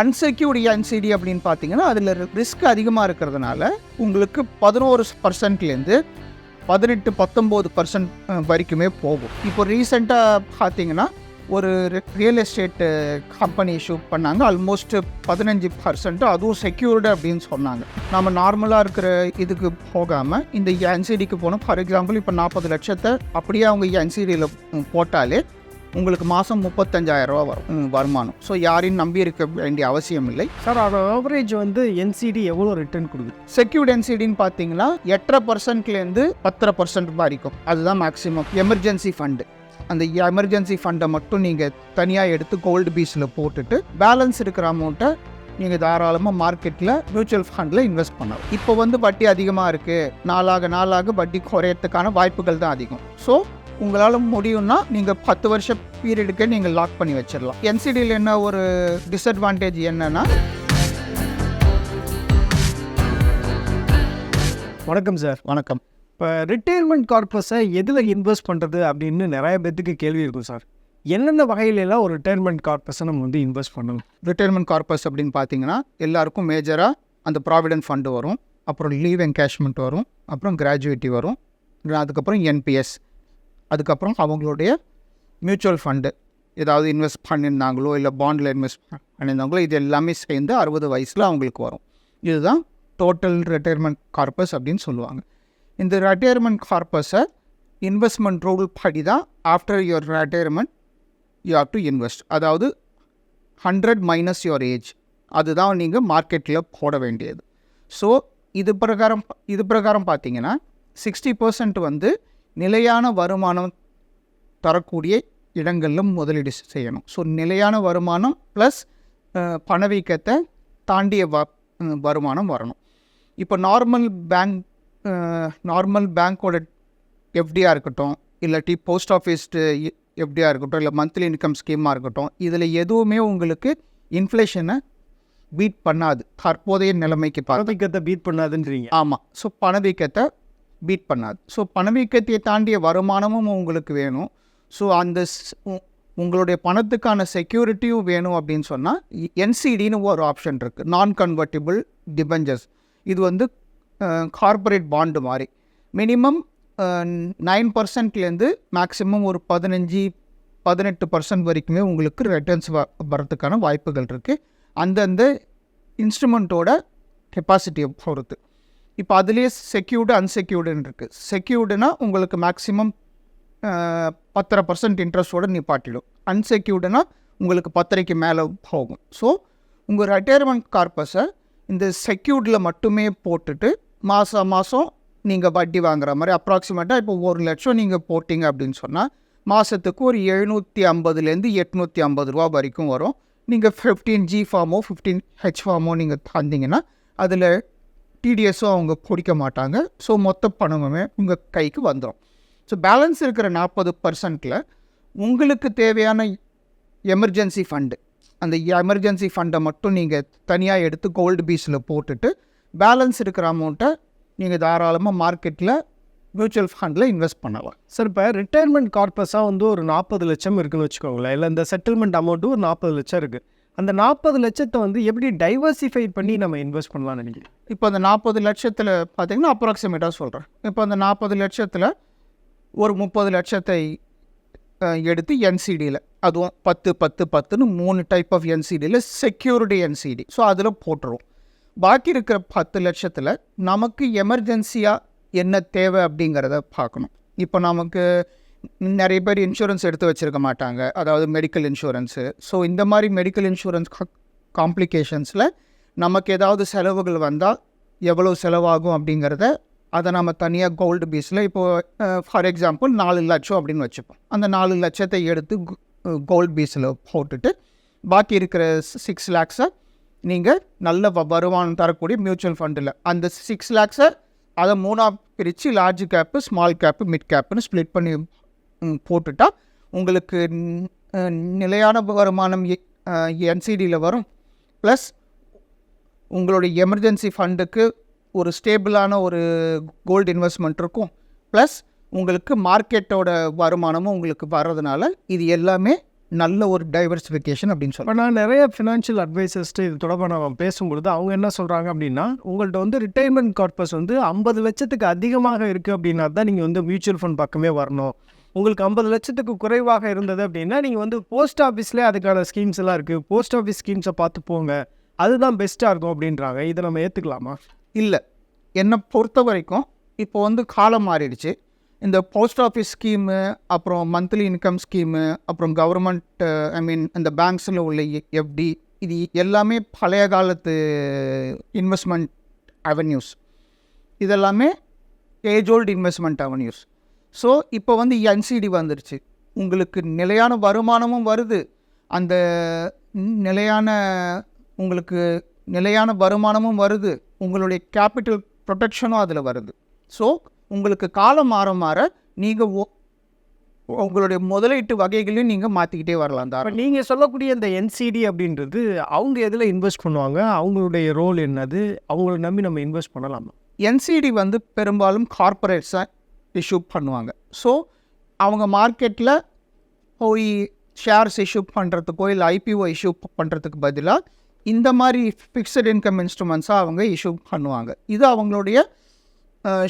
Unsecured NCD அப்படின்னு பார்த்தீங்கன்னா அதில் ரிஸ்க் அதிகமாக இருக்கிறதுனால உங்களுக்கு பதினோரு பர்சன்ட்லேருந்து பதினெட்டு பத்தொம்போது பர்சன்ட் வரைக்குமே போகும். இப்போ ரீசெண்டாக பார்த்தீங்கன்னா ஒரு ரியல் எஸ்டேட்டு கம்பெனி இஷ்யூ பண்ணாங்க. ஆல்மோஸ்ட் பதினஞ்சு பர்சன்ட் அதுவும் செக்யூர்டு அப்படின்னு சொன்னாங்க. நம்ம நார்மலாக இருக்கிற இதுக்கு போகாமல் இந்த என்சிடிக்கு போனோம். ஃபார் எக்ஸாம்பிள் இப்போ நாற்பது லட்சத்தை அப்படியே அவங்க என்சிடியில் போட்டாலே உங்களுக்கு மாதம் முப்பத்தஞ்சாயிரம் ரூபா வரும். வருமானம். ஸோ யாரையும் நம்பி இருக்க வேண்டிய அவசியம் இல்லை சார் அதோட ஆவரேஜ் வந்து என்சிடி எவ்வளோ ரிட்டர்ன் கொடுக்குது? செக்யூர்ட் என்சிடின்னு பார்த்தீங்கன்னா எட்டரை பர்சன்ட்லேருந்து பத்தரை பர்சன்ட் வரைக்கும். அதுதான் மேக்ஸிமம் எமர்ஜென்சி ஃபண்டு அந்த எமர்ஜென்சி ஃபண்டை மட்டும் நீங்கள் தனியாக எடுத்து கோல்டு பீஸில் போட்டுட்டு பேலன்ஸ் இருக்கிற அமௌண்ட்டை நீங்கள் தாராளமாக மார்க்கெட்டில் மியூச்சுவல் ஃபண்டில் இன்வெஸ்ட் பண்ணலாம். இப்போ வந்து வட்டி அதிகமாக இருக்குது நாளாக நாளாக வட்டி குறையறதுக்கான வாய்ப்புகள் தான் அதிகம். ஸோ உங்களால் முடியும்னா நீங்கள் பத்து வருஷ பீரியடுக்கே நீங்கள் லாக் பண்ணி வச்சிடலாம் என்சிடியில் என்ன ஒரு டிஸ்அட்வான்டேஜ் என்னன்னா? வணக்கம் சார் வணக்கம். இப்போ ரிட்டையர்மெண்ட் கார்பஸை எதில் இன்வெஸ்ட் பண்ணுறது அப்படின்னு நிறைய பேத்துக்கு கேள்வி இருக்கும் சார் என்னென்ன வகையிலலாம் ஒரு ரிட்டையர்மெண்ட் கார்பஸை நம்ம வந்து இன்வெஸ்ட் பண்ணணும்? ரிட்டையர்மெண்ட் கார்பஸ் அப்படின்னு பார்த்தீங்கன்னா எல்லாருக்கும் மேஜராக அந்த ப்ராவிடென்ட் ஃபண்டு வரும். அப்புறம் லீவ் என்கேஷ்மெண்ட் வரும். அப்புறம் கிராஜுவேட்டி வரும். அதுக்கப்புறம் என்பிஎஸ் அதுக்கப்புறம் அவங்களுடைய மியூச்சுவல் ஃபண்டு ஏதாவது இன்வெஸ்ட் பண்ணியிருந்தாங்களோ இல்லை பாண்டில் இன்வெஸ்ட் பண்ணியிருந்தாங்களோ இது எல்லாமே சேர்ந்து அறுபது வயசில் அவங்களுக்கு வரும். இதுதான் டோட்டல் ரிட்டையர்மெண்ட் கார்பஸ் அப்படின்னு சொல்லுவாங்க. இந்த ரிட்டையர்மெண்ட் கார்பஸை இன்வெஸ்ட்மெண்ட் ரூல் படி தான் after your retirement you have to invest அதாவது ஹண்ட்ரட் மைனஸ் யுவர் ஏஜ் அதுதான் நீங்கள் மார்க்கெட்டில் போட வேண்டியது. ஸோ இது பிரகாரம் இது பிரகாரம் பார்த்தீங்கன்னா சிக்ஸ்டி பர்சன்ட் வந்து நிலையான வருமானம் தரக்கூடிய இடங்களில் முதலீடு செய்யணும். ஸோ நிலையான வருமானம் ப்ளஸ் பணவீக்கத்தை தாண்டிய வ வருமானம் வரணும். இப்போ நார்மல் பேங்க் நார்மல் பேங்க்கோட எஃப்டியாக இருக்கட்டும் இல்லாட்டி போஸ்ட் ஆஃபீஸ் எஃப்டியாக இருக்கட்டும் இல்லை மந்த்லி இன்கம் ஸ்கீமாக இருக்கட்டும் இதில் எதுவுமே உங்களுக்கு இன்ஃப்ளேஷனை பீட் பண்ணாது. தற்போதைய நிலைமைக்கு பணவீக்கத்தை பீட் பண்ணாதுன்றீங்க. ஆமாம் ஸோ பணவீக்கத்தை பீட் பண்ணாது. ஸோ பணவீக்கத்தை தாண்டிய வருமானமும் உங்களுக்கு வேணும். ஸோ அந்த உ- உங்களுடைய பணத்துக்கான செக்யூரிட்டியும் வேணும் அப்படின்னு சொன்னால் என்சிடின்னு ஒரு ஆப்ஷன் இருக்குது நான் கன்வெர்ட்டிபிள் டிபெஞ்சர்ஸ் இது வந்து கார்ப்பரேட் பாண்டு மாதிரி மினிமம் நைன் பர்சன்ட்லேருந்து மேக்ஸிமம் ஒரு பதினஞ்சு பதினெட்டு பர்சன்ட் வரைக்குமே உங்களுக்கு ரிட்டர்ன்ஸ் வ வரதுக்கான வாய்ப்புகள் இருக்குது அந்தந்த இன்ஸ்ட்ருமெண்ட்டோட கெப்பாசிட்டியை பொறுத்து. இப்போ அதுலேயே செக்யூர்டு அன்செக்யூர்டுன்னு இருக்குது செக்யூர்டுனா உங்களுக்கு மேக்ஸிமம் பத்தரை பர்சன்ட் இன்ட்ரெஸ்ட்டோட நிப்பாட்டிடும். அன்செக்யூர்டுனா உங்களுக்கு பத்தரைக்கு மேலே போகும். ஸோ உங்கள் ரிட்டையர்மெண்ட் கார்பஸை இந்த செக்யூர்டில் மட்டுமே போட்டுட்டு மாதம் மாதம் நீங்கள் வட்டி வாங்குற மாதிரி அப்ராக்சிமேட்டாக இப்போ ஒரு லட்சம் நீங்கள் போட்டிங்க அப்படின்னு சொன்னால் மாதத்துக்கு ஒரு எழுநூற்றி ஐம்பதுலேருந்து எட்நூற்றி ஐம்பது ரூபா வரைக்கும் வரும். நீங்கள் ஃபிஃப்டீன் ஜி ஃபார்மோ ஃபிஃப்டீன் ஹெச் ஃபார்மோ நீங்கள் தந்தீங்கன்னா அதில் டிடிஎஸும் அவங்க பிடிக்க மாட்டாங்க. ஸோ மொத்த பணமுமே உங்கள் கைக்கு வந்துடும் ஸோ பேலன்ஸ் இருக்கிற நாற்பது பர்சன்ட்டில் உங்களுக்கு தேவையான எமர்ஜென்சி ஃபண்டு அந்த எமர்ஜென்சி ஃபண்டை மட்டும் நீங்கள் தனியாக எடுத்து கோல்டு பீஸில் போட்டுட்டு பேலன்ஸ் இருக்கிற அமௌண்ட்டை நீங்கள் தாராளமாக மார்க்கெட்டில் மியூச்சுவல் ஃபண்டில் இன்வெஸ்ட் பண்ணலாம். சார் இப்போ ரிட்டையர்மெண்ட் கார்பஸாக வந்து ஒரு நாற்பது லட்சம் இருக்குதுன்னு வச்சுக்கோங்களேன். இல்லை இந்த செட்டில்மெண்ட் அமௌண்ட்டும் ஒரு நாற்பது லட்சம் இருக்குது அந்த நாற்பது லட்சத்தை வந்து எப்படி டைவர்சிஃபை பண்ணி நம்ம இன்வெஸ்ட் பண்ணலாம்னு நினைக்கிறேன் இப்போ அந்த நாற்பது லட்சத்தில் பார்த்தீங்கன்னா அப்ராக்சிமேட்டாக சொல்கிறேன் இப்போ அந்த நாற்பது லட்சத்தில் ஒரு முப்பது லட்சத்தை எடுத்து என்சிடியில் அதுவும் பத்து பத்து பத்துன்னு மூணு டைப் ஆஃப் என்சிடியில் செக்யூரிட்டி என்சிடி ஸோ அதில் போட்டுருவோம். பாக்கி இருக்கிற பத்து லட்சத்தில் நமக்கு எமர்ஜென்சியாக என்ன தேவை அப்படிங்கிறத பார்க்கணும். இப்போ நமக்கு நிறைய பேர் இன்சூரன்ஸ் எடுத்து வச்சுருக்க மாட்டாங்க. அதாவது மெடிக்கல் இன்சூரன்ஸு ஸோ இந்த மாதிரி மெடிக்கல் இன்சூரன்ஸ் காம்ப்ளிகேஷன்ஸில் நமக்கு ஏதாவது செலவுகள் வந்தால் எவ்வளோ செலவாகும் அப்படிங்கிறத அதை நம்ம தனியாக கோல்டு பீஸில் இப்போது ஃபார் எக்ஸாம்பிள் நாலு லட்சம் அப்படின்னு வச்சுப்போம். அந்த நாலு லட்சத்தை எடுத்து கோல்டு பீஸில் போட்டுட்டு பாக்கி இருக்கிற சிக்ஸ் லேக்ஸை நீங்கள் நல்ல வ- வருமானம் தரக்கூடிய மியூச்சுவல் ஃபண்டில் அந்த சிக்ஸ் லேக்ஸை அதை மூணாக பிரித்து large cap small cap mid கேப்புன்னு split பண்ணி போட்டுட்டா உங்களுக்கு நிலையான வருமானம் என்சிடியில் வரும். ப்ளஸ் உங்களுடைய எமர்ஜென்சி ஃபண்டுக்கு ஒரு ஸ்டேபிளான ஒரு கோல்டு இன்வெஸ்ட்மெண்ட் இருக்கும். ப்ளஸ் உங்களுக்கு மார்க்கெட்டோட வருமானமும் உங்களுக்கு வர்றதுனால இது எல்லாமே நல்ல ஒரு டைவர்சிஃபிகேஷன் அப்படின்னு சொல்லலாம். நான் நிறைய ஃபினான்ஷியல் அட்வைசர்ஸ்ட்டு இது தொடர்பாக நம்ம பேசும்பொழுது அவங்க என்ன சொல்கிறாங்க அப்படின்னா உங்கள்கிட்ட வந்து ரிட்டைர்மெண்ட் கார்பஸ் வந்து ஐம்பது லட்சத்துக்கு அதிகமாக இருக்குது அப்படின்னா தான் நீங்கள் வந்து மியூச்சுவல் ஃபண்ட் பக்கமே வரணும். உங்களுக்கு ஐம்பது லட்சத்துக்கு குறைவாக இருந்தது அப்படின்னா நீங்கள் வந்து போஸ்ட் ஆஃபீஸில் அதுக்கான ஸ்கீம்ஸ் எல்லாம் இருக்குது போஸ்ட் ஆஃபீஸ் ஸ்கீம்ஸை பார்த்து போங்க. அதுதான் பெஸ்ட்டாக இருக்கும் அப்படின்றாங்க. இதை நம்ம ஏற்றுக்கலாமா இல்லை. என்னை பொறுத்த வரைக்கும் இப்போ வந்து காலம் மாறிடுச்சு. இந்த போஸ்ட் ஆஃபீஸ் ஸ்கீமு அப்புறம் மந்த்லி இன்கம் ஸ்கீமு அப்புறம் கவர்மெண்ட் ஐ மீன் இந்த பேங்க்ஸில் உள்ள எஃப்டி இது எல்லாமே பழைய காலத்து இன்வெஸ்ட்மெண்ட் அவென்யூஸ் இதெல்லாமே age old investment avenues so இப்போ வந்து என்சிடி வந்துருச்சு. உங்களுக்கு நிலையான வருமானமும் வருது. அந்த நிலையான உங்களுக்கு நிலையான வருமானமும் வருது. உங்களுடைய கேபிட்டல் ப்ரொடெக்ஷனும் அதில் வருது. ஸோ உங்களுக்கு காலம் மாற மாற நீங்கள் உங்களுடைய முதலீட்டு வகைகளையும் நீங்கள் மாற்றிக்கிட்டே வரலாம் தான் நீங்கள் சொல்லக்கூடிய இந்த என்சிடி அப்படின்றது அவங்க எதில் இன்வெஸ்ட் பண்ணுவாங்க? அவங்களுடைய ரோல் என்னது? அவங்கள நம்பி நம்ம இன்வெஸ்ட் பண்ணலாமா? என்சிடி வந்து பெரும்பாலும் கார்ப்பரேட்ஸாக இஷ்யூ பண்ணுவாங்க. ஸோ அவங்க மார்க்கெட்டில் போய் ஷேர்ஸ் இஷ்யூ பண்ணுறதுக்கோ இல்லை ஐபிஓ இஷ்யூ பண்ணுறதுக்கு பதிலாக இந்த மாதிரி ஃபிக்ஸட் இன்கம் இன்ஸ்ட்ருமெண்ட்ஸாக அவங்க இஷ்யூ பண்ணுவாங்க. இது அவங்களுடைய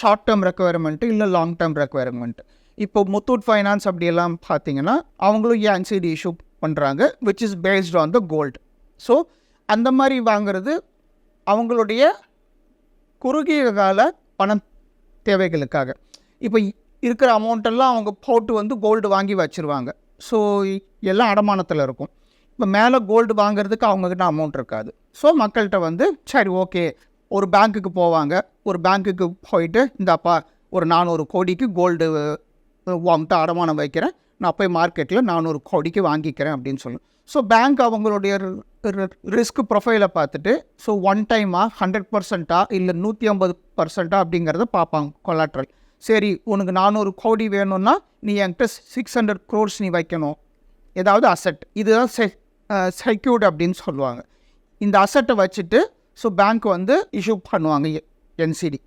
ஷார்ட் டேர்ம் ரெக்குவயர்மெண்ட்டு இல்லை லாங் டேர்ம் ரெக்குவயர்மெண்ட்டு இப்போ முத்தூட் ஃபைனான்ஸ் அப்படியெல்லாம் பார்த்தீங்கன்னா அவங்களும் ஏன்சிடி இஷ்யூ பண்ணுறாங்க which is based on the gold so அந்த மாதிரி வாங்கிறது அவங்களுடைய குறுகிய கால பண தேவைகளுக்காக. இப்போ இருக்கிற அமௌண்ட்டெல்லாம் அவங்க போட்டு வந்து கோல்டு வாங்கி வச்சுருவாங்க. ஸோ எல்லாம் அடமானத்தில் இருக்கும். இப்போ மேலே கோல்டு வாங்குறதுக்கு அவங்கக்கிட்ட அமௌண்ட் இருக்காது. ஸோ மக்கள்கிட்ட வந்து சரி ஓகே ஒரு பேங்க்குக்கு போவாங்க. ஒரு பேங்க்குக்கு போயிட்டு இந்தாப்பா ஒரு நானூறு கோடிக்கு கோல்டு வாங்கிட்டு அடமானம் வைக்கிறேன். நான் போய் மார்க்கெட்டில் நானூறு கோடிக்கு வாங்கிக்கிறேன் அப்படின்னு சொல்லணும் ஸோ பேங்க் அவங்களுடைய ரிஸ்க் ப்ரொஃபைலை பார்த்துட்டு ஸோ ஒன் டைமாக ஹண்ட்ரட் பர்சண்ட்டாக இல்லை நூற்றி ஐம்பது பர்சண்ட்டா அப்படிங்கிறத பார்ப்பாங்க கொலாட்ரல் சரி உனக்கு நானூறு கோடி வேணும்னா நீ என்கிட்ட சிக்ஸ் ஹண்ட்ரட் க்ரோர்ஸ் நீ வைக்கணும். ஏதாவது அசட் இதுதான் செ செக்யூர்டு அப்படின்னு சொல்லுவாங்க. இந்த அசட்டை வச்சுட்டு ஸோ பேங்க் வந்து இஷ்யூ பண்ணுவாங்க என்சிடி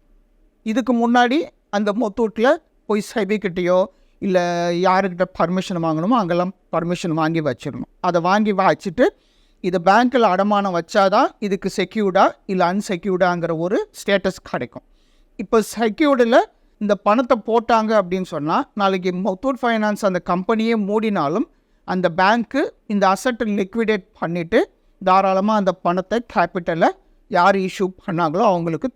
இதுக்கு முன்னாடி அந்த மொத்தூட்டில் போய் செபிக்கிட்டேயோ இல்லை யாருக்கிட்ட பர்மிஷன் வாங்கணுமோ அங்கெல்லாம் பர்மிஷன் வாங்கி வச்சிடணும். அதை வாங்கி வச்சுட்டு இதை பேங்க்கில் அடமானம் வச்சாதான் இதுக்கு செக்யூர்டா இல்லை அன்செக்யூர்டாங்கிற ஒரு ஸ்டேட்டஸ் கிடைக்கும். இப்போ செக்யூர்டில் இந்த பணத்தை போட்டாங்க அப்படின்னு சொன்னால் நாளைக்கு முத்தூட் ஃபைனான்ஸ் அந்த கம்பெனியே மூடினாலும் அந்த பேங்க்கு இந்த அசட்டை லிக்விடேட் பண்ணிவிட்டு தாராளமாக அந்த பணத்தை கேபிட்டலை யார் இஷ்யூ பண்ணாங்களோ அவங்களுக்கு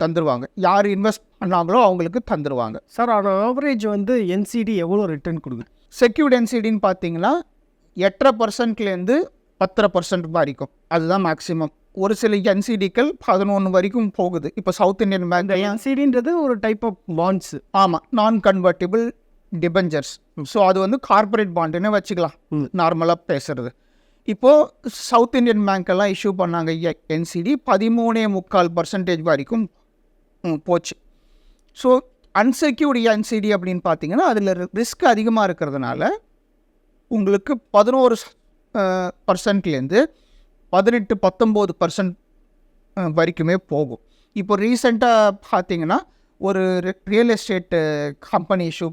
தந்துடுவாங்க யார் இன்வெஸ்ட் பண்ணாங்களோ அவங்களுக்கு தந்துடுவாங்க சார் ஆன் ஆவரேஜ் வந்து என்சிடி எவ்வளோ ரிட்டர்ன் கொடுக்குது? செக்யூர்ட் என்சிடின்னு பார்த்தீங்கன்னா எட்டரை பர்சன்ட்லேருந்து பத்தரை பர்சன்ட் வரைக்கும். அதுதான் மேக்ஸிமம் ஒரு சில என்சிடிக்கள் பதினொன்று வரைக்கும் போகுது. இப்போ சவுத் இந்தியன் பேங்க் என்சிடின்றது ஒரு டைப் ஆஃப் பாண்ட்ஸ் ஆமாம் நான் கன்வெர்ட்டிபிள் டிபெஞ்சர்ஸ் ஸோ அது வந்து கார்ப்பரேட் பாண்டுன்னு வச்சுக்கலாம். நார்மலாக பேசுறது. இப்போது சவுத் இந்தியன் பேங்க்கெல்லாம் இஷ்யூ பண்ணாங்க. என்சிடி பதிமூணே முக்கால் பர்சன்டேஜ் வரைக்கும் போச்சு. ஸோ அன்செக்யூர்டு என்சிடி அப்படின்னு பார்த்தீங்கன்னா அதில் ரிஸ்க் அதிகமாக இருக்கிறதுனால உங்களுக்கு பதினோரு பர்சன்ட்லேருந்து பதினெட்டு பத்தொம்போது பர்சன்ட் வரைக்குமே போகும். இப்போ ரீசெண்டாக பார்த்தீங்கன்னா ஒரு ரியல் எஸ்டேட்டு கம்பெனி இஷ்யூ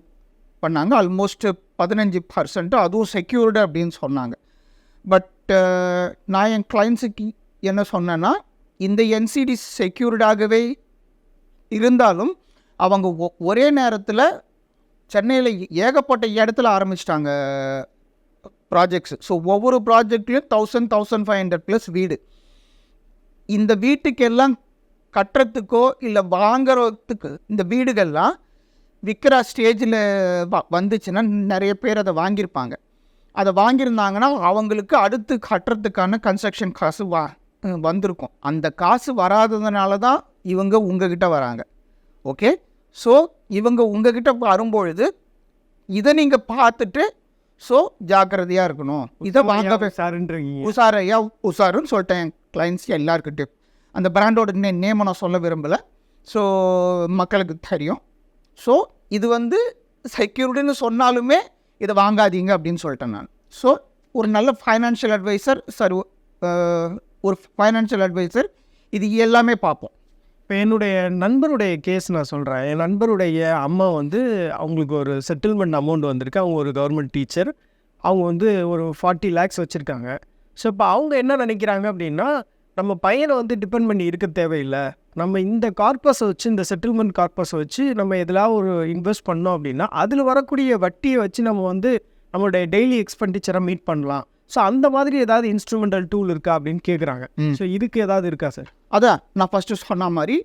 பண்ணாங்க. ஆல்மோஸ்ட் பதினஞ்சு பர்சன்ட் அதுவும் செக்யூர்டு அப்படின்னு சொன்னாங்க. பட் நான் என் கிளைண்ட்ஸுக்கு என்ன சொன்னேன்னா இந்த என்சிடி செக்யூர்டாகவே இருந்தாலும் அவங்க ஒ- ஒரே நேரத்தில் சென்னையில் ஏகப்பட்ட இடத்துல ஆரம்பிச்சிட்டாங்க ப்ராஜெக்ட்ஸ் ஸோ ஒவ்வொரு ப்ராஜெக்ட்லேயும் thousand thousand five hundred plus வீடு. இந்த வீட்டுக்கெல்லாம் கட்டுறதுக்கோ இல்லை வாங்குறதுக்கு இந்த வீடுகள்லாம் விற்கிற ஸ்டேஜில் வந்துச்சுன்னா நிறைய பேர் அதை வாங்கியிருப்பாங்க. அதை வாங்கியிருந்தாங்கன்னா அவங்களுக்கு அடுத்து கட்டுறதுக்கான கன்ஸ்ட்ரக்ஷன் காசு வா வந்திருக்கும். அந்த காசு வராததுனால தான் இவங்க உங்ககிட்ட வராங்க. ஓகே ஸோ இவங்க உங்ககிட்ட வரும்பொழுது இதை நீங்கள் பார்த்துட்டு ஸோ ஜாக்கிரதையாக இருக்கணும். இதை வாங்க சாருன்றீங்க உஷாரையா உஷாருன்னு சொல்லிட்டேன் என் கிளைண்ட்ஸ் எல்லாருக்கிட்டையும் அந்த பிராண்டோட நே நேமை நான் சொல்ல விரும்பலை. ஸோ மக்களுக்கு தெரியும். ஸோ இது வந்து செக்யூரிட்டின்னு சொன்னாலுமே இதை வாங்காதீங்க அப்படின்னு சொல்லிட்டேன் நான். ஸோ ஒரு நல்ல ஃபைனான்ஷியல் அட்வைசர் சார் ஒரு ஃபைனான்ஷியல் அட்வைசர் இது எல்லாமே பார்ப்போம். இப்போ என்னுடைய நண்பருடைய கேஸ் நான் சொல்கிறேன் என் நண்பருடைய அம்மா வந்து அவங்களுக்கு ஒரு செட்டில்மெண்ட் அமௌண்ட் வந்திருக்கு. அவங்க ஒரு கவர்மெண்ட் டீச்சர் அவங்க வந்து ஒரு ஃபார்ட்டி லேக்ஸ் வச்சுருக்காங்க. ஸோ இப்போ அவங்க என்ன நினைக்கிறாங்க அப்படின்னா நம்ம பையனை வந்து டிபெண்ட் பண்ணி இருக்க தேவையில்லை. நம்ம இந்த கார்பஸை வச்சு இந்த செட்டில்மெண்ட் கார்பஸை வச்சு நம்ம எதிலாவது ஒரு இன்வெஸ்ட் பண்ணோம் அப்படின்னா அதில் வரக்கூடிய வட்டியை வச்சு நம்ம வந்து நம்மளுடைய டெய்லி எக்ஸ்பெண்டிச்சரை மீட் பண்ணலாம். ஸோ அந்த மாதிரி ஏதாவது இன்ஸ்ட்ருமெண்டல் டூல் இருக்கா அப்படின்னு கேட்குறாங்க. ஸோ இதுக்கு ஏதாவது இருக்கா சார் அதான் நான் ஃபஸ்ட்டு சொன்ன மாதிரி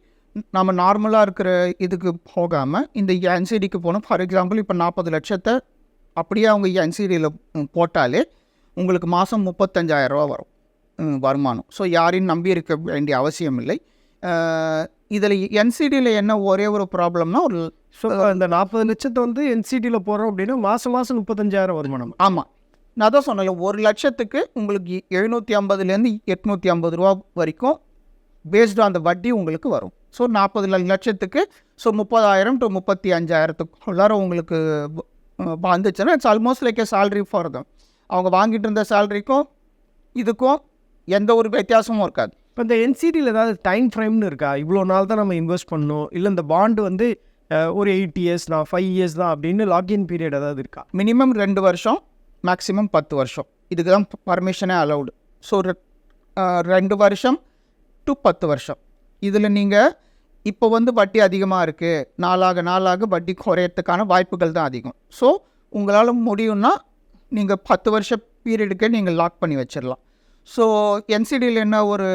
நம்ம நார்மலாக இருக்கிற இதுக்கு போகாமல் இந்த என்சிடிக்கு போனோம் ஃபார் எக்ஸாம்பிள் இப்போ நாற்பது லட்சத்தை அப்படியே அவங்க என்சிடியில் போட்டாலே உங்களுக்கு மாதம் முப்பத்தஞ்சாயிரரூவா வரும் ம், வருமானம். ஸோ யாரையும் நம்பி இருக்க வேண்டிய அவசியம் இல்லை. இதில் என்சிடியில் என்ன ஒரே ஒரு ப்ராப்ளம்னா ஒரு ஸோ இந்த நாற்பது லட்சத்தை வந்து என்சிடியில் போகிறோம் அப்படின்னா மாதம் மாதம் முப்பத்தஞ்சாயிரம் வருமானம். ஆமாம் நான் தான் சொன்னேன்ல ஒரு லட்சத்துக்கு உங்களுக்கு எழுநூற்றி ஐம்பதுலேருந்து எட்நூற்றி ஐம்பது ரூபா வரைக்கும் பேஸ்டு அந்த வட்டி உங்களுக்கு வரும். ஸோ நாற்பது லட்சத்துக்கு ஸோ முப்பதாயிரம் டு முப்பத்தி அஞ்சாயிரத்துக்குள்ளார உங்களுக்கு வந்துச்சுன்னா it's almost like a salary for them. அவங்க வாங்கிட்டு இருந்த சேலரிக்கும் இதுக்கும் எந்த ஒரு வித்தியாசமும் இருக்காது. இப்போ இந்த என்சிடியில் ஏதாவது டைம் ஃப்ரேம்னு இருக்கா? இவ்வளோ நாள் தான் நம்ம இன்வெஸ்ட் பண்ணணும். இல்லை இந்த பாண்டு வந்து ஒரு எயிட் இயர்ஸ் தான் ஃபைவ் இயர்ஸ் தான் அப்படின்னு லாக்இன் பீரியட் ஏதாவது இருக்கா? மினிமம் ரெண்டு வருஷம். மேக்ஸிமம் பத்து வருஷம். இதுக்கு தான் பர்மிஷனே அலௌடு ஸோ ரெண்டு வருஷம் டு பத்து வருஷம். இதில் நீங்கள் இப்போ வந்து வட்டி அதிகமாக இருக்குது நாளாக நாளாக வட்டி குறையறதுக்கான வாய்ப்புகள் தான் அதிகம். ஸோ உங்களால் முடியும்னா நீங்கள் பத்து வருஷ பீரியடுக்கே நீங்கள் லாக் பண்ணி வச்சிடலாம் ஸோ என்சிடியில் என்ன ஒரு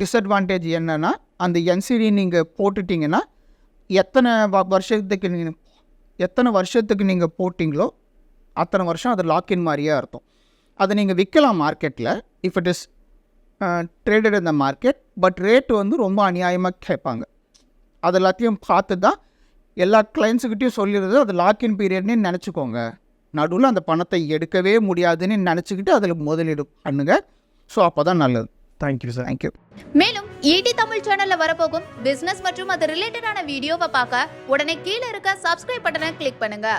டிஸ்அட்வான்டேஜ் என்னென்னா அந்த என்சிடி நீங்கள் போட்டுட்டிங்கன்னா எத்தனை வருஷத்துக்கு நீங்கள் எத்தனை வருஷத்துக்கு நீங்கள் போட்டிங்களோ அத்தனை வருஷம் அது லாக்இன் மாதிரியே அர்த்தம். அதை நீங்கள் விற்கலாம் மார்க்கெட்டில் இஃப் இட் இஸ் ட்ரேடட் இந்த மார்க்கெட் பட் ரேட்டு வந்து ரொம்ப அநியாயமாக கேட்பாங்க. அது எல்லாத்தையும் பார்த்து தான் எல்லா கிளைண்ட்ஸுக்கிட்டையும் சொல்லிடுறது அது லாக்இன் பீரியட்னு நினச்சிக்கோங்க. நடுவில் அந்த பணத்தை எடுக்கவே முடியாதுன்னு நினச்சிக்கிட்டு அதில் முதலீடு பண்ணுங்க. ஸோ அப்போ தான் நல்லது thank you sir thank you மேலும் ஈடி தமிழ் சேனல்ல வரப்போகும் பிசினஸ் மற்றும் அது ரிலேட்டடான வீடியோவை பார்க்க உடனே கீழே இருக்க சப்ஸ்கிரைப் பட்டனை கிளிக் பண்ணுங்க.